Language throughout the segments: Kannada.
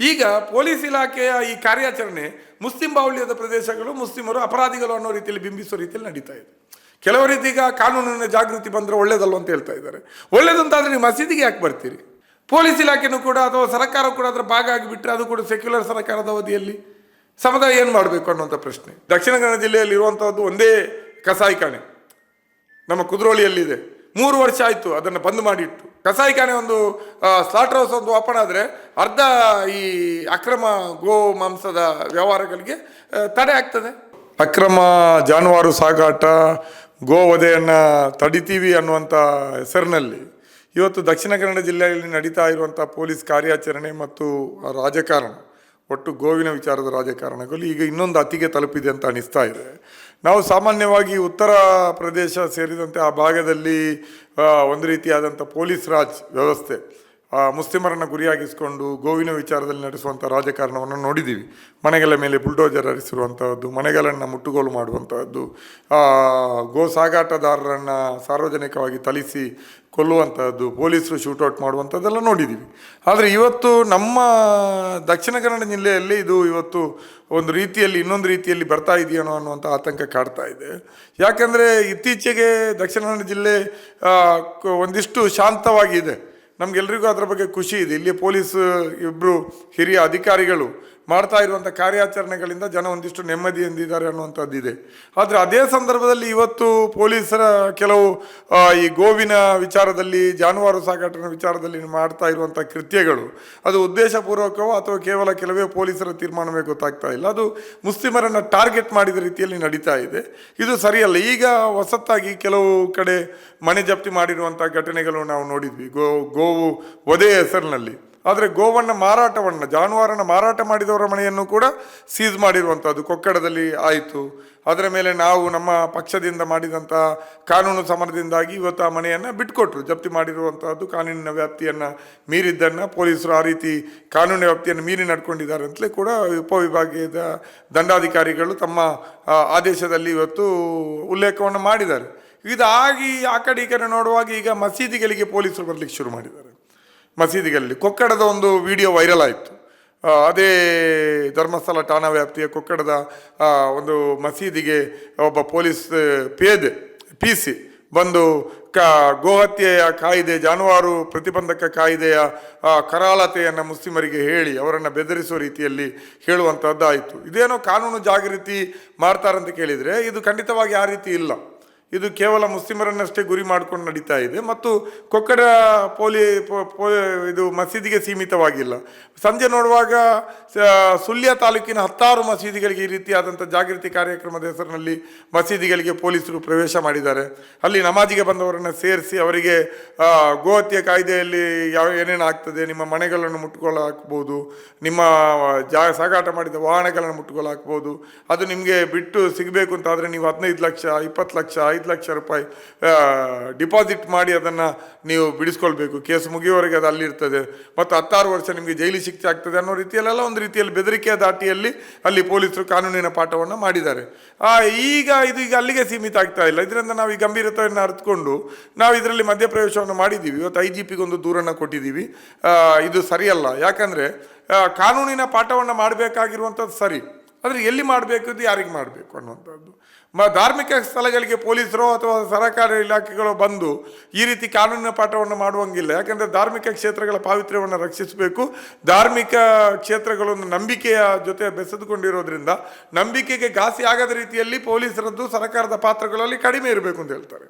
ಈಗ ಪೊಲೀಸ್ ಇಲಾಖೆಯ ಈ ಕಾರ್ಯಾಚರಣೆ ಮುಸ್ಲಿಂ ಬಾಹುಳ್ಯದ ಪ್ರದೇಶಗಳು, ಮುಸ್ಲಿಮರು ಅಪರಾಧಿಗಳು ಅನ್ನೋ ರೀತಿಯಲ್ಲಿ ಬಿಂಬಿಸೋ ರೀತಿಯಲ್ಲಿ ನಡೀತಾ ಇದೆ. ಕೆಲವು ರೀತಿ ಈಗ ಕಾನೂನಿನ ಜಾಗೃತಿ ಬಂದರೆ ಒಳ್ಳೇದಲ್ಲ ಅಂತ ಹೇಳ್ತಾ ಇದ್ದಾರೆ. ಒಳ್ಳೇದಂತಾದ್ರೆ ನೀವು ಮಸೀದಿಗೆ ಯಾಕೆ ಬರ್ತೀರಿ? ಪೊಲೀಸ್ ಇಲಾಖೆನೂ ಕೂಡ ಅಥವಾ ಸರ್ಕಾರ ಕೂಡ ಅದರ ಭಾಗ ಆಗಿಬಿಟ್ರೆ ಅದು ಕೂಡ ಸೆಕ್ಯುಲರ್ ಸರ್ಕಾರದ ಅವಧಿಯಲ್ಲಿ? ಸಮುದಾಯ ಏನು ಮಾಡಬೇಕು ಅನ್ನುವಂಥ ಪ್ರಶ್ನೆ. ದಕ್ಷಿಣ ಕನ್ನಡ ಜಿಲ್ಲೆಯಲ್ಲಿ ಇರುವಂಥದ್ದು ಒಂದೇ ಕಸಾಯಿಖಾನೆ ನಮ್ಮ ಕುದ್ರೋಳಿಯಲ್ಲಿದೆ. ಮೂರು ವರ್ಷ ಆಯಿತು ಅದನ್ನು ಬಂದ್ ಮಾಡಿಟ್ಟು. ಕಸಾಯಿಖಾನೆ ಒಂದು ಸ್ಲಾಟರ್ ಹೌಸ್ ಒಂದು ಓಪನ್ ಆದರೆ ಅರ್ಧ ಈ ಅಕ್ರಮ ಗೋ ಮಾಂಸದ ವ್ಯವಹಾರಗಳಿಗೆ ತಡೆ ಆಗ್ತದೆ. ಅಕ್ರಮ ಜಾನುವಾರು ಸಾಗಾಟ ಗೋವಧೆಯನ್ನು ತಡಿತೀವಿ ಅನ್ನುವಂಥ ಹೆಸರಿನಲ್ಲಿ ಇವತ್ತು ದಕ್ಷಿಣ ಕನ್ನಡ ಜಿಲ್ಲೆಯಲ್ಲಿ ನಡೀತಾ ಇರುವಂಥ ಪೊಲೀಸ್ ಕಾರ್ಯಾಚರಣೆ ಮತ್ತು ರಾಜಕಾರಣ. ಒಟ್ಟು ಗೋವಿನ ವಿಚಾರದ ರಾಜಕಾರಣಗಳು ಈಗ ಇನ್ನೊಂದು ಅತಿಗೆ ತಲುಪಿದೆ ಅಂತ ಅನಿಸ್ತಾ ಇದೆ. ನಾವು ಸಾಮಾನ್ಯವಾಗಿ ಉತ್ತರ ಪ್ರದೇಶ ಸೇರಿದಂತೆ ಆ ಭಾಗದಲ್ಲಿ ಒಂದು ರೀತಿಯಾದಂಥ ಪೊಲೀಸ್ ರಾಜ್ ವ್ಯವಸ್ಥೆ ಮುಸ್ಲಿಮರನ್ನು ಗುರಿಯಾಗಿಸಿಕೊಂಡು ಗೋವಿನ ವಿಚಾರದಲ್ಲಿ ನಡೆಸುವಂಥ ರಾಜಕಾರಣವನ್ನು ನೋಡಿದ್ದೀವಿ. ಮನೆಗಳ ಮೇಲೆ ಬುಲ್ಡೋಜರ್ ಹರಿಸಿರುವಂಥದ್ದು ಮನೆಗಳನ್ನು ಮುಟ್ಟುಗೋಲು ಮಾಡುವಂಥದ್ದು ಗೋ ಸಾಗಾಟದಾರರನ್ನು ಸಾರ್ವಜನಿಕವಾಗಿ ತಲಿಸಿ ಕೊಲ್ಲುವಂಥದ್ದು ಪೊಲೀಸರು ಶೂಟೌಟ್ ಮಾಡುವಂಥದ್ದೆಲ್ಲ ನೋಡಿದ್ದೀವಿ. ಆದರೆ ಇವತ್ತು ನಮ್ಮ ದಕ್ಷಿಣ ಕನ್ನಡ ಜಿಲ್ಲೆಯಲ್ಲಿ ಇದು ಇವತ್ತು ಒಂದು ರೀತಿಯಲ್ಲಿ, ಇನ್ನೊಂದು ರೀತಿಯಲ್ಲಿ ಬರ್ತಾ ಇದೆಯೇನೋ ಅನ್ನುವಂಥ ಆತಂಕ ಕಾಡ್ತಾ ಇದೆ. ಯಾಕೆಂದರೆ ಇತ್ತೀಚೆಗೆ ದಕ್ಷಿಣ ಕನ್ನಡ ಜಿಲ್ಲೆ ಒಂದಿಷ್ಟು ಶಾಂತವಾಗಿದೆ. ನಮಗೆಲ್ರಿಗೂ ಅದರ ಬಗ್ಗೆ ಖುಷಿ ಇದೆ. ಇಲ್ಲಿ ಪೊಲೀಸ್ ಇಬ್ಬರು ಹಿರಿಯ ಅಧಿಕಾರಿಗಳು ಮಾಡ್ತಾ ಇರುವಂಥ ಕಾರ್ಯಾಚರಣೆಗಳಿಂದ ಜನ ಒಂದಿಷ್ಟು ನೆಮ್ಮದಿಯಿಂದಿದ್ದಾರೆ ಅನ್ನುವಂಥದ್ದು ಇದೆ. ಆದರೆ ಅದೇ ಸಂದರ್ಭದಲ್ಲಿ ಇವತ್ತು ಪೊಲೀಸರ ಕೆಲವು ಈ ಗೋವಿನ ವಿಚಾರದಲ್ಲಿ, ಜಾನುವಾರು ಸಾಗಾಟನ ವಿಚಾರದಲ್ಲಿ ಮಾಡ್ತಾ ಇರುವಂಥ ಕೃತ್ಯಗಳು, ಅದು ಉದ್ದೇಶಪೂರ್ವಕವೋ ಅಥವಾ ಕೇವಲ ಕೆಲವೇ ಪೊಲೀಸರ ತೀರ್ಮಾನವೇ ಗೊತ್ತಾಗ್ತಾ ಇಲ್ಲ. ಅದು ಮುಸ್ಲಿಮರನ್ನು ಟಾರ್ಗೆಟ್ ಮಾಡಿದ ರೀತಿಯಲ್ಲಿ ನಡೀತಾ ಇದೆ. ಇದು ಸರಿಯಲ್ಲ. ಈಗ ಹೊಸತ್ತಾಗಿ ಕೆಲವು ಕಡೆ ಮನೆ ಜಪ್ತಿ ಮಾಡಿರುವಂಥ ಘಟನೆಗಳು ನಾವು ನೋಡಿದ್ವಿ. ಗೋ, ಗೋವು ವಧೆ ಹೆಸರಿನಲ್ಲಿ. ಆದರೆ ಗೋವನ್ನು ಮಾರಾಟವನ್ನು ಜಾನುವಾರನ ಮಾರಾಟ ಮಾಡಿದವರ ಮನೆಯನ್ನು ಕೂಡ ಸೀಸ್ ಮಾಡಿರುವಂಥದ್ದು ಕೊಕ್ಕಡದಲ್ಲಿ ಆಯಿತು. ಅದರ ಮೇಲೆ ನಾವು ನಮ್ಮ ಪಕ್ಷದಿಂದ ಮಾಡಿದಂಥ ಕಾನೂನು ಸಮರದಿಂದಾಗಿ ಇವತ್ತು ಆ ಮನೆಯನ್ನು ಬಿಟ್ಕೊಟ್ರು. ಜಪ್ತಿ ಮಾಡಿರುವಂಥದ್ದು ಕಾನೂನಿನ ವ್ಯಾಪ್ತಿಯನ್ನು ಮೀರಿದ್ದನ್ನು ಪೊಲೀಸರು ಆ ರೀತಿ ಕಾನೂನಿನ ವ್ಯಾಪ್ತಿಯನ್ನು ಮೀರಿ ನಡ್ಕೊಂಡಿದ್ದಾರೆ ಅಂತಲೇ ಕೂಡ ಉಪವಿಭಾಗೀಯದ ದಂಡಾಧಿಕಾರಿಗಳು ತಮ್ಮ ಆದೇಶದಲ್ಲಿ ಇವತ್ತು ಉಲ್ಲೇಖವನ್ನು ಮಾಡಿದ್ದಾರೆ. ಇದಾಗಿ ಆ ಕಡೆ ಈ ಕಡೆ ನೋಡುವಾಗ ಈಗ ಮಸೀದಿಗಳಿಗೆ ಪೊಲೀಸರು ಬರಲಿಕ್ಕೆ ಶುರು ಮಾಡಿದ್ದಾರೆ. ಮಸೀದಿಗಳಲ್ಲಿ. ಕೊಕ್ಕಡದ ಒಂದು ವಿಡಿಯೋ ವೈರಲ್ ಆಯಿತು. ಅದೇ ಧರ್ಮಸ್ಥಳ ಠಾಣಾ ವ್ಯಾಪ್ತಿಯ ಕೊಕ್ಕಡದ ಒಂದು ಮಸೀದಿಗೆ ಒಬ್ಬ ಪೊಲೀಸ್ ಪೇದೆ ಪಿ ಸಿ ಬಂದು ಕ, ಗೋಹತ್ಯೆಯ ಕಾಯ್ದೆ, ಜಾನುವಾರು ಪ್ರತಿಬಂಧಕ ಕಾಯ್ದೆಯ ಕರಾಳತೆಯನ್ನು ಮುಸ್ಲಿಮರಿಗೆ ಹೇಳಿ, ಅವರನ್ನು ಬೆದರಿಸುವ ರೀತಿಯಲ್ಲಿ ಹೇಳುವಂಥದ್ದಾಯಿತು ಇದೇನೋ ಕಾನೂನು ಜಾಗೃತಿ ಮಾಡ್ತಾರಂತ ಕೇಳಿದರೆ ಇದು ಖಂಡಿತವಾಗಿ ಆ ರೀತಿ ಇಲ್ಲ. ಇದು ಕೇವಲ ಮುಸ್ಲಿಮರನ್ನಷ್ಟೇ ಗುರಿ ಮಾಡ್ಕೊಂಡು ನಡೀತಾ ಇದೆ. ಮತ್ತು ಕೊಕ್ಕಡ ಪೋಲಿ ಇದು ಮಸೀದಿಗೆ ಸೀಮಿತವಾಗಿಲ್ಲ. ಸಂಜೆ ನೋಡುವಾಗ ಸುಳ್ಯ ತಾಲೂಕಿನ ಹತ್ತಾರು ಮಸೀದಿಗಳಿಗೆ ಈ ರೀತಿಯಾದಂಥ ಜಾಗೃತಿ ಕಾರ್ಯಕ್ರಮದ ಹೆಸರಿನಲ್ಲಿ ಮಸೀದಿಗಳಿಗೆ ಪೊಲೀಸರು ಪ್ರವೇಶ ಮಾಡಿದ್ದಾರೆ. ಅಲ್ಲಿ ನಮಾಜಿಗೆ ಬಂದವರನ್ನು ಸೇರಿಸಿ ಅವರಿಗೆ ಗೋಹತ್ಯ ಕಾಯ್ದೆಯಲ್ಲಿ ಯಾವ ಏನೇನು ಆಗ್ತದೆ, ನಿಮ್ಮ ಮನೆಗಳನ್ನು ಮುಟ್ಟುಗೋಲು ಹಾಕ್ಬೋದು ನಿಮ್ಮ ಜಾ, ಸಾಗಾಟ ಮಾಡಿದ ವಾಹನಗಳನ್ನು ಮುಟ್ಟುಗೋಲು ಹಾಕ್ಬೋದು ಅದು ನಿಮಗೆ ಬಿಟ್ಟು ಸಿಗಬೇಕು ಅಂತಾದರೆ ನೀವು ಹದಿನೈದು ಲಕ್ಷ, ಇಪ್ಪತ್ತು ಲಕ್ಷ ಐದು ಲಕ್ಷ ರೂಪಾಯಿ ಡಿಪಾಸಿಟ್ ಮಾಡಿ ಅದನ್ನು ನೀವು ಬಿಡಿಸ್ಕೊಳ್ಬೇಕು. ಕೇಸ್ ಮುಗಿಯುವವರೆಗೆ ಅದು ಅಲ್ಲಿರ್ತದೆ. ಮತ್ತು ಹತ್ತಾರು ವರ್ಷ ನಿಮಗೆ ಜೈಲಿ ಶಿಕ್ಷೆ ಆಗ್ತದೆ ಅನ್ನೋ ರೀತಿಯಲ್ಲೆಲ್ಲ ಒಂದು ರೀತಿಯಲ್ಲಿ ಬೆದರಿಕೆಯ ದಾಟಿಯಲ್ಲಿ ಅಲ್ಲಿ ಪೊಲೀಸರು ಕಾನೂನಿನ ಪಾಠವನ್ನು ಮಾಡಿದ್ದಾರೆ. ಈಗ ಇದು ಈಗ ಅಲ್ಲಿಗೆ ಸೀಮಿತ ಆಗ್ತಾ ಇಲ್ಲ. ಇದರಿಂದ ನಾವು ಈ ಗಂಭೀರತೆಯನ್ನು ಅರ್ಥಕೊಂಡು ನಾವು ಇದರಲ್ಲಿ ಮಧ್ಯಪ್ರವೇಶವನ್ನು ಮಾಡಿದ್ದೀವಿ. ಇವತ್ತು ಐ ಜಿ ಒಂದು ದೂರನ್ನು ಕೊಟ್ಟಿದ್ದೀವಿ. ಇದು ಸರಿಯಲ್ಲ. ಯಾಕಂದರೆ ಕಾನೂನಿನ ಪಾಠವನ್ನು ಮಾಡಬೇಕಾಗಿರುವಂಥದ್ದು ಸರಿ. ಆದರೆ ಎಲ್ಲಿ ಮಾಡಬೇಕು, ಇದು ಯಾರಿಗೆ ಮಾಡಬೇಕು ಅನ್ನುವಂಥದ್ದು. ಮ, ಧಾರ್ಮಿಕ ಸ್ಥಳಗಳಿಗೆ ಪೊಲೀಸರು ಅಥವಾ ಸರಕಾರಿ ಇಲಾಖೆಗಳು ಬಂದು ಈ ರೀತಿ ಕಾನೂನಿನ ಪಾಠವನ್ನು ಮಾಡುವಂಗಿಲ್ಲ. ಯಾಕಂದರೆ ಧಾರ್ಮಿಕ ಕ್ಷೇತ್ರಗಳ ಪಾವಿತ್ರ್ಯವನ್ನು ರಕ್ಷಿಸಬೇಕು. ಧಾರ್ಮಿಕ ಕ್ಷೇತ್ರಗಳನ್ನು ನಂಬಿಕೆಯ ಜೊತೆ ಬೆಸೆದುಕೊಂಡಿರೋದ್ರಿಂದ ನಂಬಿಕೆಗೆ ಘಾಸಿ ಆಗದ ರೀತಿಯಲ್ಲಿ ಪೊಲೀಸರದ್ದು ಸರಕಾರದ ಪಾತ್ರಗಳಲ್ಲಿ ಕಡಿಮೆ ಇರಬೇಕು ಅಂತ ಹೇಳ್ತಾರೆ.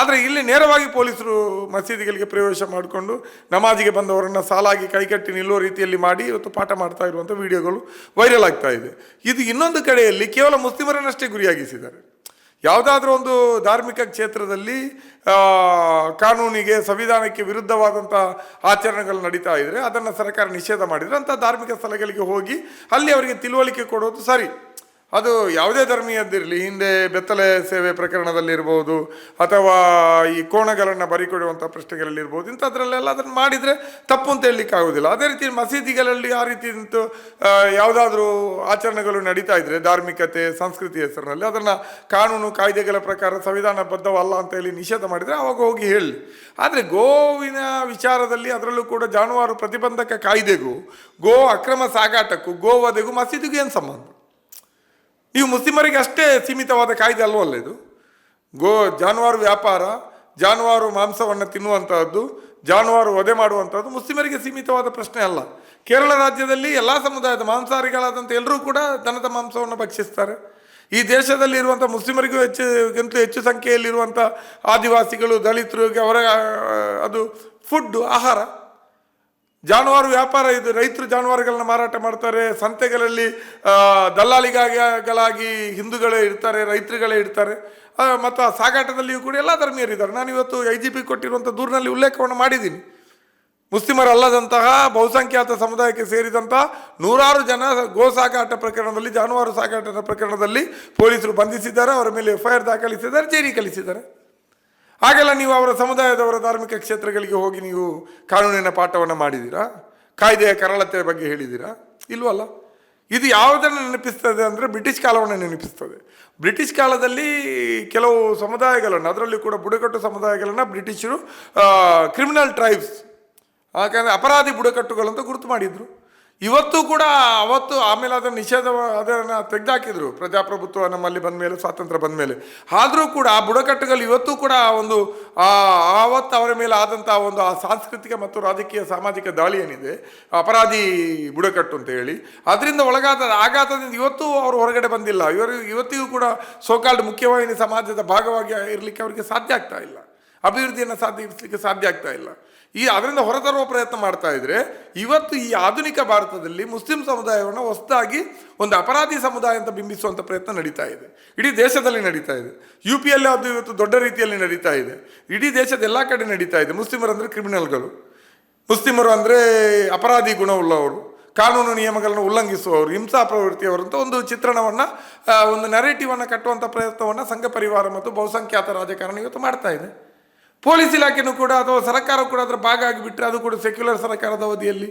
ಆದರೆ ಇಲ್ಲಿ ನೇರವಾಗಿ ಪೊಲೀಸರು ಮಸೀದಿಗಳಿಗೆ ಪ್ರವೇಶ ಮಾಡಿಕೊಂಡು ನಮಾಜಿಗೆ ಬಂದವರನ್ನು ಸಾಲಾಗಿ ಕೈಕಟ್ಟಿ ನಿಲ್ಲುವ ರೀತಿಯಲ್ಲಿ ಮಾಡಿ ಇವತ್ತು ಪಾಠ ಮಾಡ್ತಾ ಇರುವಂಥ ವಿಡಿಯೋಗಳು ವೈರಲ್ ಆಗ್ತಾ ಇದೆ. ಇದು ಇನ್ನೊಂದು ಕಡೆಯಲ್ಲಿ ಕೇವಲ ಮುಸ್ಲಿಮರನ್ನಷ್ಟೇ ಗುರಿಯಾಗಿಸಿದ್ದಾರೆ. ಯಾವುದಾದ್ರೂ ಒಂದು ಧಾರ್ಮಿಕ ಕ್ಷೇತ್ರದಲ್ಲಿ ಕಾನೂನಿಗೆ, ಸಂವಿಧಾನಕ್ಕೆ ವಿರುದ್ಧವಾದಂಥ ಆಚರಣೆಗಳು ನಡೀತಾ ಇದ್ದರೆ ಅದನ್ನು ಸರ್ಕಾರ ನಿಷೇಧ ಮಾಡಿದರೆ ಅಂಥ ಧಾರ್ಮಿಕ ಸ್ಥಳಗಳಿಗೆ ಹೋಗಿ ಅಲ್ಲಿ ಅವರಿಗೆ ತಿಳುವಳಿಕೆ ಕೊಡೋದು ಸರಿ. ಅದು ಯಾವುದೇ ಧರ್ಮೀಯದ್ದಿರಲಿ, ಹಿಂದೆ ಬೆತ್ತಲೆ ಸೇವೆ ಪ್ರಕರಣದಲ್ಲಿರ್ಬೋದು, ಅಥವಾ ಈ ಕೋಣಗಳನ್ನು ಬರಿಕೊಡುವಂಥ ಪ್ರಶ್ನೆಗಳಲ್ಲಿರ್ಬೋದು, ಇಂಥದ್ರಲ್ಲೆಲ್ಲ ಅದನ್ನು ಮಾಡಿದರೆ ತಪ್ಪು ಅಂತ ಹೇಳಲಿಕ್ಕೆ ಆಗೋದಿಲ್ಲ. ಅದೇ ರೀತಿ ಮಸೀದಿಗಳಲ್ಲಿ ಆ ರೀತಿ ಯಾವುದಾದ್ರೂ ಆಚರಣೆಗಳು ನಡೀತಾ ಇದ್ದರೆ ಧಾರ್ಮಿಕತೆ, ಸಂಸ್ಕೃತಿ ಹೆಸರಿನಲ್ಲಿ, ಅದನ್ನು ಕಾನೂನು, ಕಾಯ್ದೆಗಳ ಪ್ರಕಾರ ಸಂವಿಧಾನಬದ್ಧವಲ್ಲ ಅಂತ ಹೇಳಿ ನಿಷೇಧ ಮಾಡಿದರೆ ಅವಾಗ ಹೋಗಿ ಹೇಳಿ. ಆದರೆ ಗೋವಿನ ವಿಚಾರದಲ್ಲಿ ಅದರಲ್ಲೂ ಕೂಡ ಜಾನುವಾರು ಪ್ರತಿಬಂಧಕ ಕಾಯ್ದೆಗೂ, ಗೋ ಅಕ್ರಮ ಸಾಗಾಟಕ್ಕೂ ಗೋವಧೆಗೂ ಮಸೀದಿಗೂ ಏನು ಸಂಬಂಧ? ನೀವು ಮುಸ್ಲಿಮರಿಗೆ ಅಷ್ಟೇ ಸೀಮಿತವಾದ ಕಾಯ್ದೆ ಅಲ್ವಲ್ಲ ಇದು? ಗೋ, ಜಾನುವಾರು ವ್ಯಾಪಾರ, ಜಾನುವಾರು ಮಾಂಸವನ್ನು ತಿನ್ನುವಂಥದ್ದು ಜಾನುವಾರು ವಧೆ ಮಾಡುವಂಥದ್ದು ಮುಸ್ಲಿಮರಿಗೆ ಸೀಮಿತವಾದ ಪ್ರಶ್ನೆ ಅಲ್ಲ. ಕೇರಳ ರಾಜ್ಯದಲ್ಲಿ ಎಲ್ಲ ಸಮುದಾಯದ ಮಾಂಸಾಹಾರಿಗಳಾದಂಥ ಎಲ್ಲರೂ ಕೂಡ ದನದ ಮಾಂಸವನ್ನು ಭಕ್ಷಿಸ್ತಾರೆ. ಈ ದೇಶದಲ್ಲಿ ಇರುವಂಥ ಮುಸ್ಲಿಮರಿಗೂ ಹೆಚ್ಚಿಗಿಂತಲೂ ಹೆಚ್ಚು ಸಂಖ್ಯೆಯಲ್ಲಿರುವಂಥ ಆದಿವಾಸಿಗಳು ದಲಿತರು ಅವರ ಅದು ಫುಡ್ಡು ಆಹಾರ. ಜಾನುವಾರು ವ್ಯಾಪಾರ, ಇದು ರೈತರು ಜಾನುವಾರುಗಳನ್ನ ಮಾರಾಟ ಮಾಡ್ತಾರೆ. ಸಂತೆಗಳಲ್ಲಿ ದಲ್ಲಾಳಿಗಳಾಗಿ ಹಿಂದೂಗಳೇ ಇರ್ತಾರೆ, ರೈತರುಗಳೇ ಇರ್ತಾರೆ. ಮತ್ತು ಆ ಸಾಗಾಟದಲ್ಲಿಯೂ ಕೂಡ ಎಲ್ಲ ಧರ್ಮೀಯರಿದ್ದಾರೆ ನಾನು ಇವತ್ತು ಐ ಜಿ ಪಿ ಕೊಟ್ಟಿರುವಂಥ ದೂರಿನಲ್ಲಿ ಉಲ್ಲೇಖವನ್ನು ಮಾಡಿದ್ದೀನಿ. ಮುಸ್ಲಿಮರಲ್ಲದಂತಹ ಬಹುಸಂಖ್ಯಾತ ಸಮುದಾಯಕ್ಕೆ ಸೇರಿದಂತಹ ನೂರಾರು ಜನ ಗೋ ಸಾಗಾಟ ಪ್ರಕರಣದಲ್ಲಿ, ಜಾನುವಾರು ಸಾಗಾಟದ ಪ್ರಕರಣದಲ್ಲಿ ಪೊಲೀಸರು ಬಂಧಿಸಿದ್ದಾರೆ. ಅವರ ಮೇಲೆ ಎಫ್ ಐ ಆರ್ ದಾಖಲಿಸಿದ್ದಾರೆ, ಜೈಲಿಗೆ ಕಳಿಸಿದ್ದಾರೆ. ಹಾಗೆಲ್ಲ ನೀವು ಅವರ ಸಮುದಾಯದವರ ಧಾರ್ಮಿಕ ಕ್ಷೇತ್ರಗಳಿಗೆ ಹೋಗಿ ನೀವು ಕಾನೂನಿನ ಪಾಠವನ್ನು ಮಾಡಿದ್ದೀರಾ ಕಾಯ್ದೆಯ ಕರಳತೆಯ ಬಗ್ಗೆ ಹೇಳಿದ್ದೀರಾ ಇಲ್ವಲ್ಲ? ಇದು ಯಾವುದನ್ನು ನೆನಪಿಸ್ತದೆ ಅಂದರೆ ಬ್ರಿಟಿಷ್ ಕಾಲವನ್ನು ನೆನಪಿಸ್ತದೆ. ಬ್ರಿಟಿಷ್ ಕಾಲದಲ್ಲಿ ಕೆಲವು ಸಮುದಾಯಗಳನ್ನು, ಅದರಲ್ಲಿ ಕೂಡ ಬುಡಕಟ್ಟು ಸಮುದಾಯಗಳನ್ನು ಬ್ರಿಟಿಷರು ಕ್ರಿಮಿನಲ್ ಟ್ರೈಬ್ಸ್ ಯಾಕಂದರೆ ಅಪರಾಧಿ ಬುಡಕಟ್ಟುಗಳಂತ ಗುರುತು ಮಾಡಿದ್ರು. ಇವತ್ತು ಕೂಡ ಅವತ್ತು ಆಮೇಲೆ ಅದನ್ನು ನಿಷೇಧ ಅದನ್ನು ತೆಗೆದಾಕಿದ್ರು. ಪ್ರಜಾಪ್ರಭುತ್ವ ನಮ್ಮಲ್ಲಿ ಬಂದ ಮೇಲೆ, ಸ್ವಾತಂತ್ರ್ಯ ಬಂದ ಮೇಲೆ. ಆದರೂ ಕೂಡ ಆ ಬುಡಕಟ್ಟುಗಳು ಇವತ್ತು ಕೂಡ ಒಂದು ಆವತ್ತು ಅವರ ಮೇಲೆ ಆದಂಥ ಒಂದು ಆ ಸಾಂಸ್ಕೃತಿಕ ಮತ್ತು ರಾಜಕೀಯ ಸಾಮಾಜಿಕ ದಾಳಿ ಏನಿದೆ, ಅಪರಾಧಿ ಬುಡಕಟ್ಟು ಅಂತ ಹೇಳಿ, ಅದರಿಂದ ಒಳಗಾದ, ಆಘಾತದಿಂದ ಇವತ್ತು ಅವರು ಹೊರಗಡೆ ಬಂದಿಲ್ಲ. ಇವರು, ಇವತ್ತಿಗೂ ಕೂಡ ಸೋಕಾಲ್ಡ್ ಮುಖ್ಯವಾಹಿನಿ ಸಮಾಜದ ಭಾಗವಾಗಿ ಇರಲಿಕ್ಕೆ ಅವರಿಗೆ ಸಾಧ್ಯ ಆಗ್ತಾ ಇಲ್ಲ. ಅಭಿವೃದ್ಧಿಯನ್ನು ಸಾಧಿಸಲಿಕ್ಕೆ ಸಾಧ್ಯ ಆಗ್ತಾ ಇಲ್ಲ. ಈ ಅದರಿಂದ ಹೊರತರುವ ಪ್ರಯತ್ನ ಮಾಡ್ತಾ ಇದ್ರೆ ಇವತ್ತು ಈ ಆಧುನಿಕ ಭಾರತದಲ್ಲಿ ಮುಸ್ಲಿಂ ಸಮುದಾಯವನ್ನು ಹೊಸದಾಗಿ ಒಂದು ಅಪರಾಧಿ ಸಮುದಾಯ ಅಂತ ಬಿಂಬಿಸುವಂಥ ಪ್ರಯತ್ನ ನಡೀತಾ ಇದೆ. ಇಡೀ ದೇಶದಲ್ಲಿ ನಡೀತಾ ಇದೆ. ಯು ಪಿಯಲ್ಲಿ ಅದು ಇವತ್ತು ದೊಡ್ಡ ರೀತಿಯಲ್ಲಿ ನಡೀತಾ ಇದೆ. ಇಡೀ ದೇಶದ ಎಲ್ಲ ಕಡೆ ನಡೀತಾ ಇದೆ. ಮುಸ್ಲಿಮರು ಅಂದರೆ ಕ್ರಿಮಿನಲ್ಗಳು. ಮುಸ್ಲಿಮರು ಅಂದರೆ ಅಪರಾಧಿ ಗುಣವುಳ್ಳವರು. ಕಾನೂನು ನಿಯಮಗಳನ್ನು ಉಲ್ಲಂಘಿಸುವವರು, ಹಿಂಸಾ ಪ್ರವೃತ್ತಿಯವರು ಅಂತ ಒಂದು ಚಿತ್ರಣವನ್ನು ಒಂದು ನೆರೇಟಿವನ್ನು ಕಟ್ಟುವಂಥ ಪ್ರಯತ್ನವನ್ನು ಸಂಘ ಪರಿವಾರ ಮತ್ತು ಬಹುಸಂಖ್ಯಾತ ರಾಜಕಾರಣ ಇವತ್ತು ಮಾಡ್ತಾ ಇದೆ. ಪೊಲೀಸ್ ಇಲಾಖೆನೂ ಕೂಡ ಅಥವಾ ಸರ್ಕಾರ ಕೂಡ ಅದರ ಭಾಗ ಆಗಿಬಿಟ್ರೆ ಅದು ಕೂಡ ಸೆಕ್ಯುಲರ್ ಸರ್ಕಾರದ ಅವಧಿಯಲ್ಲಿ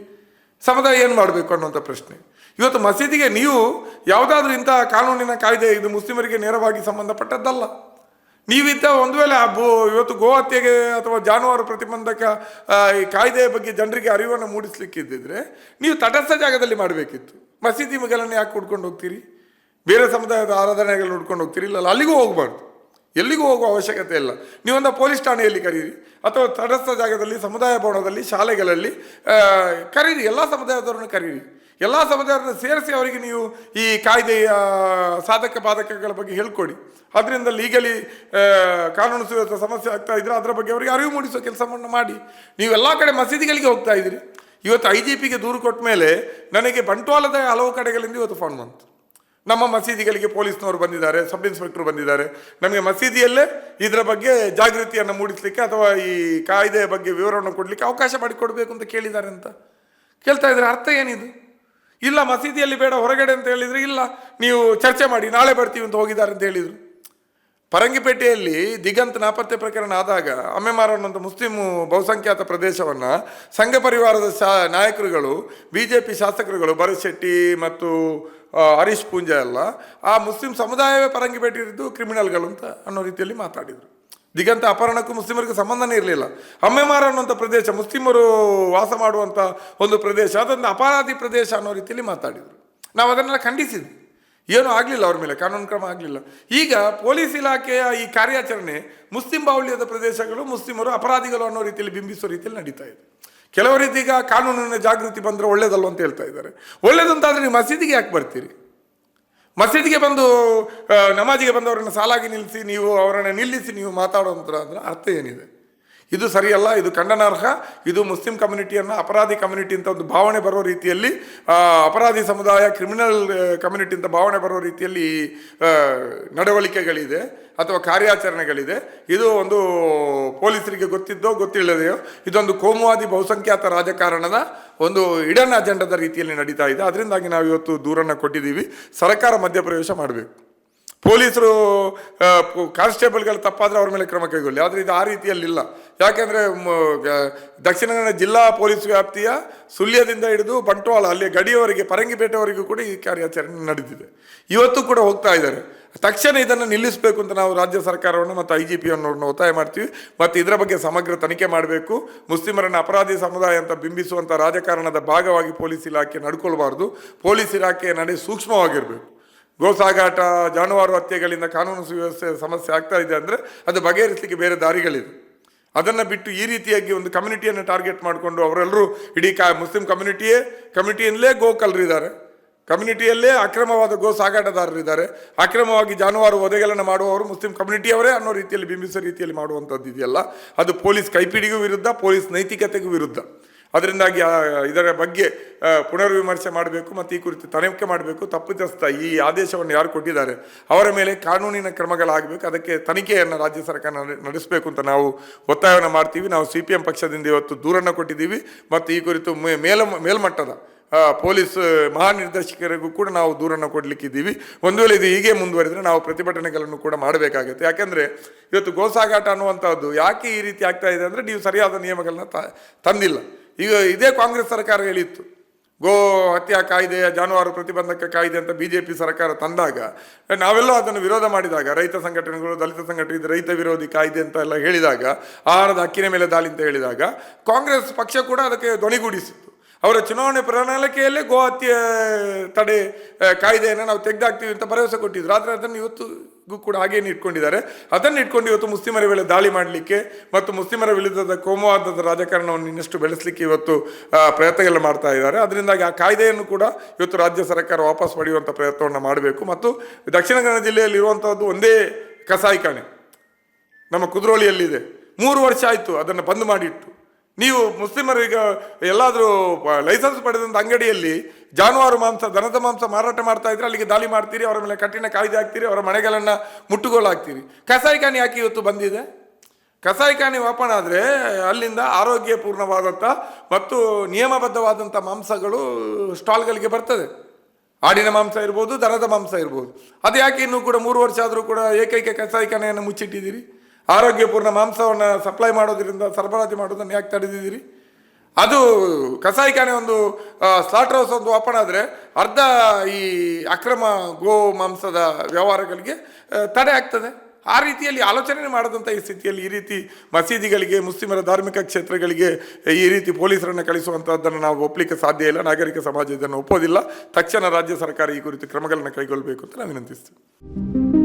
ಸಮುದಾಯ ಏನು ಮಾಡಬೇಕು ಅನ್ನುವಂಥ ಪ್ರಶ್ನೆ. ಇವತ್ತು ಮಸೀದಿಗೆ ನೀವು ಯಾವುದಾದ್ರೂ ಇಂಥ ಕಾನೂನಿನ ಕಾಯ್ದೆ ಇದು ಮುಸ್ಲಿಮರಿಗೆ ನೇರವಾಗಿ ಸಂಬಂಧಪಟ್ಟದ್ದಲ್ಲ. ನೀವಿದ್ದ ಒಂದು ವೇಳೆ ಭೂ ಇವತ್ತು ಗೋ ಹತ್ಯೆಗೆ ಅಥವಾ ಜಾನುವಾರು ಪ್ರತಿಬಂಧಕ ಈ ಕಾಯ್ದೆಯ ಬಗ್ಗೆ ಜನರಿಗೆ ಅರಿವನ್ನು ಮೂಡಿಸ್ಲಿಕ್ಕಿದ್ದಿದ್ರೆ ನೀವು ತಟಸ್ಥ ಜಾಗದಲ್ಲಿ ಮಾಡಬೇಕಿತ್ತು. ಮಸೀದಿ ಮಗಲನ್ನು ಯಾಕೆ ಹುಡ್ಕೊಂಡು ಹೋಗ್ತೀರಿ? ಬೇರೆ ಸಮುದಾಯದ ಆರಾಧನೆಗಳನ್ನ ಹುಡ್ಕೊಂಡು ಹೋಗ್ತೀರಿ? ಇಲ್ಲ ಅಲ್ಲಿಗೂ ಹೋಗಬಾರ್ದು. ಎಲ್ಲಿಗೂ ಹೋಗುವ ಅವಶ್ಯಕತೆ ಇಲ್ಲ. ನೀವೊಂದು ಪೊಲೀಸ್ ಠಾಣೆಯಲ್ಲಿ ಕರೀರಿ, ಅಥವಾ ತಟಸ್ಥ ಜಾಗದಲ್ಲಿ, ಸಮುದಾಯ ಭವನದಲ್ಲಿ, ಶಾಲೆಗಳಲ್ಲಿ ಕರೀರಿ, ಎಲ್ಲ ಸಮುದಾಯದವರನ್ನು ಕರೀರಿ. ಎಲ್ಲ ಸಮುದಾಯರನ್ನು ಸೇರಿಸಿ ಅವರಿಗೆ ನೀವು ಈ ಕಾಯ್ದೆಯ ಸಾಧಕ ಬಾಧಕಗಳ ಬಗ್ಗೆ ಹೇಳ್ಕೊಡಿ. ಅದರಿಂದ ಲೀಗಲಿ ಕಾನೂನು ಸುವ್ಯವಸ್ಥೆ ಸಮಸ್ಯೆ ಆಗ್ತಾ ಇದ್ರೆ ಅದರ ಬಗ್ಗೆ ಅವರಿಗೆ ಅರಿವು ಮೂಡಿಸೋ ಕೆಲಸವನ್ನು ಮಾಡಿ. ನೀವು ಎಲ್ಲ ಕಡೆ ಮಸೀದಿಗಳಿಗೆ ಹೋಗ್ತಾ ಇದ್ದೀರಿ ಇವತ್ತು ಐ ಜಿ ಪಿಗೆ ದೂರು ಕೊಟ್ಟ ಮೇಲೆ ನನಗೆ ಬಂಟ್ವಾಳದ ಹಲವು ಕಡೆಗಳಿಂದ ಇವತ್ತು ಫೋನ್ ಬಂತು. ನಮ್ಮ ಮಸೀದಿಗಳಿಗೆ ಪೊಲೀಸ್ನವರು ಬಂದಿದ್ದಾರೆ, ಸಬ್ ಇನ್ಸ್ಪೆಕ್ಟರ್ ಬಂದಿದ್ದಾರೆ. ನಮಗೆ ಮಸೀದಿಯಲ್ಲೇ ಇದರ ಬಗ್ಗೆ ಜಾಗೃತಿಯನ್ನು ಮೂಡಿಸಲಿಕ್ಕೆ ಅಥವಾ ಈ ಕಾಯ್ದೆಯ ಬಗ್ಗೆ ವಿವರವನ್ನು ಕೊಡಲಿಕ್ಕೆ ಅವಕಾಶ ಮಾಡಿಕೊಡ್ಬೇಕು ಅಂತ ಕೇಳಿದ್ದಾರೆ ಅಂತ. ಕೇಳ್ತಾ ಇದ್ರೆ ಅರ್ಥ ಏನಿದು? ಇಲ್ಲ ಮಸೀದಿಯಲ್ಲಿ ಬೇಡ, ಹೊರಗಡೆ ಅಂತ ಹೇಳಿದರೆ ಇಲ್ಲ, ನೀವು ಚರ್ಚೆ ಮಾಡಿ, ನಾಳೆ ಬರ್ತೀವಿ ಅಂತ ಹೋಗಿದ್ದಾರೆ ಅಂತ ಹೇಳಿದರು. ಪರಂಗಿಪೇಟೆಯಲ್ಲಿ ದಿಗಂತ್ ನಾಪತ್ತೆ ಪ್ರಕರಣ ಆದಾಗ ಅಮ್ಮೆಮಾರ ಅನ್ನುವಂಥ ಮುಸ್ಲಿಂ ಬಹುಸಂಖ್ಯಾತ ಪ್ರದೇಶವನ್ನು ಸಂಘ ಪರಿವಾರದ ಶಾ, ನಾಯಕರುಗಳು ಬಿ ಜೆ ಪಿ ಶಾಸಕರುಗಳು ಭರತ್ ಶೆಟ್ಟಿ ಮತ್ತು ಹರೀಶ್ ಪೂಂಜಾ ಎಲ್ಲ ಆ ಮುಸ್ಲಿಂ ಸಮುದಾಯವೇ ಪರಂಗಿಪೇಟೆ ಇದ್ದು ಕ್ರಿಮಿನಲ್ಗಳು ಅಂತ ಅನ್ನೋ ರೀತಿಯಲ್ಲಿ ಮಾತಾಡಿದರು. ದಿಗಂತ ಅಪಹರಣಕ್ಕೂ ಮುಸ್ಲಿಮರಿಗೆ ಸಂಬಂಧನೇ ಇರಲಿಲ್ಲ. ಅಮ್ಮೆಮಾರ ಅನ್ನುವಂಥ ಪ್ರದೇಶ, ಮುಸ್ಲಿಮರು ವಾಸ ಮಾಡುವಂಥ ಒಂದು ಪ್ರದೇಶ, ಅದೊಂದು ಅಪರಾಧಿ ಪ್ರದೇಶ ಅನ್ನೋ ರೀತಿಯಲ್ಲಿ ಮಾತಾಡಿದರು. ನಾವು ಅದನ್ನೆಲ್ಲ ಖಂಡಿಸಿದ್ವಿ. ಏನೂ ಆಗಲಿಲ್ಲ ಅವ್ರ ಮೇಲೆ, ಕಾನೂನು ಕ್ರಮ ಆಗಲಿಲ್ಲ. ಈಗ ಪೊಲೀಸ್ ಇಲಾಖೆಯ ಈ ಕಾರ್ಯಾಚರಣೆ ಮುಸ್ಲಿಂ ಬಾಹುಳ್ಯದ ಪ್ರದೇಶಗಳು, ಮುಸ್ಲಿಮರು ಅಪರಾಧಿಗಳು ಅನ್ನೋ ರೀತಿಯಲ್ಲಿ ಬಿಂಬಿಸೋ ರೀತಿಯಲ್ಲಿ ನಡೀತಾ ಇದೆ. ಕೆಲವರಿದ್ದೀಗ ಕಾನೂನಿನ ಜಾಗೃತಿ ಬಂದರೆ ಒಳ್ಳೇದಲ್ಲ ಅಂತ ಹೇಳ್ತಾ ಇದ್ದಾರೆ. ಒಳ್ಳೇದಂತಾದ್ರೆ ನೀವು ಮಸೀದಿಗೆ ಯಾಕೆ ಬರ್ತೀರಿ? ಮಸೀದಿಗೆ ಬಂದು ನಮಾಜಿಗೆ ಬಂದವರನ್ನು ಸಾಲಾಗಿ ನಿಲ್ಲಿಸಿ ನೀವು ಅವರನ್ನು ನಿಲ್ಲಿಸಿ ನೀವು ಮಾತಾಡೋಂಥ ಅಂದ್ರೆ ಅರ್ಥ ಏನಿದೆ? ಇದು ಸರಿಯಲ್ಲ, ಇದು ಖಂಡನಾರ್ಹ, ಇದು ಮುಸ್ಲಿಂ ಕಮ್ಯುನಿಟಿಯನ್ನು ಅಪರಾಧಿ ಕಮ್ಯುನಿಟಿ ಅಂತ ಒಂದು ಭಾವನೆ ಬರೋ ರೀತಿಯಲ್ಲಿ ಅಪರಾಧಿ ಸಮುದಾಯ ಕ್ರಿಮಿನಲ್ ಕಮ್ಯುನಿಟಿ ಅಂತ ಭಾವನೆ ಬರೋ ರೀತಿಯಲ್ಲಿ ನಡವಳಿಕೆಗಳಿದೆ ಅಥವಾ ಕಾರ್ಯಾಚರಣೆಗಳಿದೆ. ಇದು ಒಂದು ಪೊಲೀಸರಿಗೆ ಗೊತ್ತಿದ್ದೋ ಗೊತ್ತಿಲ್ಲದೆಯೋ, ಇದೊಂದು ಕೋಮುವಾದಿ ಬಹುಸಂಖ್ಯಾತ ರಾಜಕಾರಣದ ಒಂದು ಇಡನ್ ಅಜೆಂಡದ ರೀತಿಯಲ್ಲಿ ನಡೀತಾ ಇದೆ. ಅದರಿಂದಾಗಿ ನಾವು ಇವತ್ತು ದೂರನ್ನು ಕೊಟ್ಟಿದ್ದೀವಿ. ಸರ್ಕಾರ ಮಧ್ಯಪ್ರವೇಶ ಮಾಡಬೇಕು. ಪೊಲೀಸರು ಕಾನ್ಸ್ಟೇಬಲ್ಗಳು ತಪ್ಪಾದರೆ ಅವ್ರ ಮೇಲೆ ಕ್ರಮ ಕೈಗೊಳ್ಳಿ. ಆದರೆ ಇದು ಆ ರೀತಿಯಲ್ಲಿಲ್ಲ. ಯಾಕೆಂದರೆ ದಕ್ಷಿಣ ಕನ್ನಡ ಜಿಲ್ಲಾ ಪೊಲೀಸ್ ವ್ಯಾಪ್ತಿಯ ಸುಳ್ಯದಿಂದ ಹಿಡಿದು ಬಂಟ್ವಾಳ, ಅಲ್ಲಿ ಗಡಿಯವರೆಗೆ ಪರಂಗಿಪೇಟೆವರೆಗೂ ಕೂಡ ಈ ಕಾರ್ಯಾಚರಣೆ ನಡೆದಿದೆ ಇವತ್ತು ಕೂಡ ಹೋಗ್ತಾ ಇದ್ದಾರೆ. ತಕ್ಷಣ ಇದನ್ನು ನಿಲ್ಲಿಸಬೇಕು ಅಂತ ನಾವು ರಾಜ್ಯ ಸರ್ಕಾರವನ್ನು ಮತ್ತು ಐ ಜಿ ಪಿಯನ್ನು ಒತ್ತಾಯ ಮಾಡ್ತೀವಿ. ಮತ್ತು ಇದರ ಬಗ್ಗೆ ಸಮಗ್ರ ತನಿಖೆ ಮಾಡಬೇಕು. ಮುಸ್ಲಿಮರನ್ನು ಅಪರಾಧಿ ಸಮುದಾಯ ಅಂತ ಬಿಂಬಿಸುವಂಥ ರಾಜಕಾರಣದ ಭಾಗವಾಗಿ ಪೊಲೀಸ್ ಇಲಾಖೆ ನಡ್ಕೊಳ್ಬಾರ್ದು. ಪೊಲೀಸ್ ಇಲಾಖೆಯ ನಡೆ ಸೂಕ್ಷ್ಮವಾಗಿರಬೇಕು. ಗೋಸಾಗಾಟ ಜಾನುವಾರು ಹತ್ಯೆಗಳಿಂದ ಕಾನೂನು ಸುವ್ಯವಸ್ಥೆ ಸಮಸ್ಯೆ ಆಗ್ತಾ ಇದೆ ಅಂದರೆ ಅದು ಬಗೆಹರಿಸಲಿಕ್ಕೆ ಬೇರೆ ದಾರಿಗಳಿದೆ ಅದನ್ನು ಬಿಟ್ಟು ಈ ರೀತಿಯಾಗಿ ಒಂದು ಕಮ್ಯುನಿಟಿಯನ್ನು ಟಾರ್ಗೆಟ್ ಮಾಡಿಕೊಂಡು ಅವರೆಲ್ಲರೂ ಇಡೀ ಕಾ, ಮುಸ್ಲಿಂ ಕಮ್ಯುನಿಟಿಯೇ ಕಮ್ಯುನಿಟಿಯಲ್ಲೇ ಗೋಕಲ್ರಿದ್ದಾರೆ. ಕಮ್ಯುನಿಟಿಯಲ್ಲೇ ಅಕ್ರಮವಾದ ಗೋ ಸಾಗಾಟದಾರರಿದ್ದಾರೆ ಅಕ್ರಮವಾಗಿ ಜಾನುವಾರು ಒದೆಗಳನ್ನು ಮಾಡುವವರು ಮುಸ್ಲಿಂ ಕಮ್ಯುನಿಟಿಯವರೇ ಅನ್ನೋ ರೀತಿಯಲ್ಲಿ ಬಿಂಬಿಸೋ ರೀತಿಯಲ್ಲಿ ಮಾಡುವಂಥದ್ದು ಇದೆಯಲ್ಲ ಅದು ಪೊಲೀಸ್ ಕೈಪಿಡಿಗೂ ವಿರುದ್ಧ, ಪೊಲೀಸ್ ನೈತಿಕತೆಗೂ ವಿರುದ್ಧ. ಅದರಿಂದಾಗಿ ಇದರ ಬಗ್ಗೆ ಪುನರ್ವಿಮರ್ಶೆ ಮಾಡಬೇಕು ಮತ್ತು ಈ ಕುರಿತು ತನಿಖೆ ಮಾಡಬೇಕು. ತಪ್ಪಿತಸ್ಥ ಈ ಆದೇಶವನ್ನು ಯಾರು ಕೊಟ್ಟಿದ್ದಾರೆ, ಅವರ ಮೇಲೆ ಕಾನೂನಿನ ಕ್ರಮಗಳಾಗಬೇಕು. ಅದಕ್ಕೆ ತನಿಖೆಯನ್ನು ರಾಜ್ಯ ಸರ್ಕಾರ ನಡೆಸಬೇಕು ಅಂತ ನಾವು ಒತ್ತಾಯವನ್ನು ಮಾಡ್ತೀವಿ. ನಾವು ಸಿ ಪಿ ಎಂ ಪಕ್ಷದಿಂದ ಇವತ್ತು ದೂರನ್ನು ಕೊಟ್ಟಿದ್ದೀವಿ. ಮತ್ತು ಈ ಕುರಿತು ಮೇಲ, ಮೇಲ್ಮಟ್ಟದ ಪೊಲೀಸ್ ಮಹಾನಿರ್ದೇಶಕರಿಗೂ ಕೂಡ ನಾವು ದೂರನ್ನು ಕೊಡಲಿಕ್ಕಿದ್ದೀವಿ. ಒಂದು ವೇಳೆ ಇದು ಹೀಗೆ ಮುಂದುವರಿದರೆ ನಾವು ಪ್ರತಿಭಟನೆಗಳನ್ನು ಕೂಡ ಮಾಡಬೇಕಾಗುತ್ತೆ. ಯಾಕೆಂದರೆ ಇವತ್ತು ಗೋಸಾಗಾಟ ಅನ್ನುವಂಥದ್ದು ಯಾಕೆ ಈ ರೀತಿ ಆಗ್ತಾ ಇದೆ ಅಂದರೆ ನೀವು ಸರಿಯಾದ ನಿಯಮಗಳನ್ನ ತಂದಿಲ್ಲ. ಈಗ ಇದೇ ಕಾಂಗ್ರೆಸ್ ಸರ್ಕಾರ ಹೇಳಿತ್ತು, ಗೋ ಹತ್ಯಾ ಕಾಯ್ದೆ, ಜಾನುವಾರು ಪ್ರತಿಬಂಧಕ ಕಾಯ್ದೆ ಅಂತ ಬಿ ಜೆ ಪಿ ಸರ್ಕಾರ ತಂದಾಗ, ನಾವೆಲ್ಲ ಅದನ್ನು ವಿರೋಧ ಮಾಡಿದಾಗ, ರೈತ ಸಂಘಟನೆಗಳು, ದಲಿತ ಸಂಘಟನೆ ಇದು ರೈತ ವಿರೋಧಿ ಕಾಯ್ದೆ ಅಂತ ಎಲ್ಲ ಹೇಳಿದಾಗ, ಆಹಾರದ ಹಕ್ಕಿನ ಮೇಲೆ ದಾಳಿ ಅಂತ ಹೇಳಿದಾಗ, ಕಾಂಗ್ರೆಸ್ ಪಕ್ಷ ಕೂಡ ಅದಕ್ಕೆ ಧ್ವನಿಗೂಡಿಸಿತ್ತು. ಅವರ ಚುನಾವಣೆ ಪ್ರಣಾಳಿಕೆಯಲ್ಲೇ ಗೋ ಹತ್ಯೆ ತಡೆ ಕಾಯ್ದೆಯನ್ನು ನಾವು ತೆಗೆದಾಕ್ತೀವಿ ಅಂತ ಭರವಸೆ ಕೊಟ್ಟಿದ್ರು. ಆದರೆ ಅದನ್ನು ಇವತ್ತಿಗೂ ಕೂಡ ಹಾಗೇನು ಇಟ್ಕೊಂಡಿದ್ದಾರೆ. ಅದನ್ನು ಇಟ್ಕೊಂಡು ಇವತ್ತು ಮುಸ್ಲಿಮರ ಮೇಲೆ ದಾಳಿ ಮಾಡಲಿಕ್ಕೆ ಮತ್ತು ಮುಸ್ಲಿಮರ ವಿರುದ್ಧದ ಕೋಮುವಾದದ ರಾಜಕಾರಣವನ್ನು ಇನ್ನಷ್ಟು ಬೆಳೆಸಲಿಕ್ಕೆ ಇವತ್ತು ಪ್ರಯತ್ನಗಳನ್ನು ಪ್ರಯತ್ನಗಳು ಮಾಡ್ತಾ ಇದ್ದಾರೆ. ಅದರಿಂದಾಗಿ ಆ ಕಾಯ್ದೆಯನ್ನು ಕೂಡ ಇವತ್ತು ರಾಜ್ಯ ಸರ್ಕಾರ ವಾಪಸ್ ಪಡೆಯುವಂಥ ಪ್ರಯತ್ನವನ್ನು ಮಾಡಬೇಕು. ಮತ್ತು ದಕ್ಷಿಣ ಕನ್ನಡ ಜಿಲ್ಲೆಯಲ್ಲಿ ಇರುವಂಥದ್ದು ಒಂದೇ ಕಸಾಯಿಖಾನೆ. ನಮ್ಮ ಕುದ್ರೋಳಿಯಲ್ಲಿದೆ. ಮೂರು ವರ್ಷ ಆಯಿತು ಅದನ್ನು ಬಂದ್ ಮಾಡಿಟ್ಟು. ನೀವು ಮುಸ್ಲಿಮರು ಈಗ ಎಲ್ಲಾದರೂ ಲೈಸೆನ್ಸ್ ಪಡೆದಂಥ ಅಂಗಡಿಯಲ್ಲಿ ಜಾನುವಾರು ಮಾಂಸ, ದನದ ಮಾಂಸ ಮಾರಾಟ ಮಾಡ್ತಾ ಇದ್ರೆ ಅಲ್ಲಿಗೆ ದಾಳಿ ಮಾಡ್ತೀರಿ, ಅವರ ಮೇಲೆ ಕಠಿಣ ಕಾಯ್ದೆ ಹಾಕ್ತೀರಿ, ಅವರ ಮನೆಗಳನ್ನು ಮುಟ್ಟುಗೋಲಾಗ್ತೀರಿ. ಕಸಾಯಿಖಾನೆ ಯಾಕೆ ಇವತ್ತು ಬಂದಿದೆ? ಕಸಾಯಿಖಾನೆ ಓಪನ್ ಆದರೆ ಅಲ್ಲಿಂದ ಆರೋಗ್ಯಪೂರ್ಣವಾದಂಥ ಮತ್ತು ನಿಯಮಬದ್ಧವಾದಂಥ ಮಾಂಸಗಳು ಸ್ಟಾಲ್ಗಳಿಗೆ ಬರ್ತದೆ. ಆಡಿನ ಮಾಂಸ ಇರ್ಬೋದು, ದನದ ಮಾಂಸ ಇರ್ಬೋದು. ಅದು ಯಾಕೆ ಇನ್ನೂ ಕೂಡ ಮೂರು ವರ್ಷ ಆದರೂ ಕೂಡ ಏಕೈಕ ಕಸಾಯಿಖಾನೆಯನ್ನು ಮುಚ್ಚಿಟ್ಟಿದ್ದೀರಿ? ಆರೋಗ್ಯಪೂರ್ಣ ಮಾಂಸವನ್ನು ಸಪ್ಲೈ ಮಾಡೋದ್ರಿಂದ ಸರಬರಾಜು ಮಾಡೋದನ್ನು ಯಾಕೆ ತಡೆದಿದ್ದೀರಿ? ಅದು ಕಸಾಯಿಖಾನೆ ಒಂದು ಸ್ಲಾಟರ್ ಹೌಸ್ ಒಂದು ಓಪನ್ ಆದರೆ ಅರ್ಧ ಈ ಅಕ್ರಮ ಗೋ ಮಾಂಸದ ವ್ಯವಹಾರಗಳಿಗೆ ತಡೆ ಆಗ್ತದೆ. ಆ ರೀತಿಯಲ್ಲಿ ಆಲೋಚನೆ ಮಾಡದಂಥ ಈ ಸ್ಥಿತಿಯಲ್ಲಿ ಈ ರೀತಿ ಮಸೀದಿಗಳಿಗೆ, ಮುಸ್ಲಿಮರ ಧಾರ್ಮಿಕ ಕ್ಷೇತ್ರಗಳಿಗೆ ಈ ರೀತಿ ಪೊಲೀಸರನ್ನು ಕಳಿಸುವಂಥದ್ದನ್ನು ನಾವು ಒಪ್ಪಲಿಕ್ಕೆ ಸಾಧ್ಯ ಇಲ್ಲ. ನಾಗರಿಕ ಸಮಾಜ ಇದನ್ನು ಒಪ್ಪೋದಿಲ್ಲ. ತಕ್ಷಣ ರಾಜ್ಯ ಸರ್ಕಾರ ಈ ಕುರಿತು ಕ್ರಮಗಳನ್ನು ಕೈಗೊಳ್ಳಬೇಕು ಅಂತ ನಾನು ವಿನಂತಿಸ್ತೇವೆ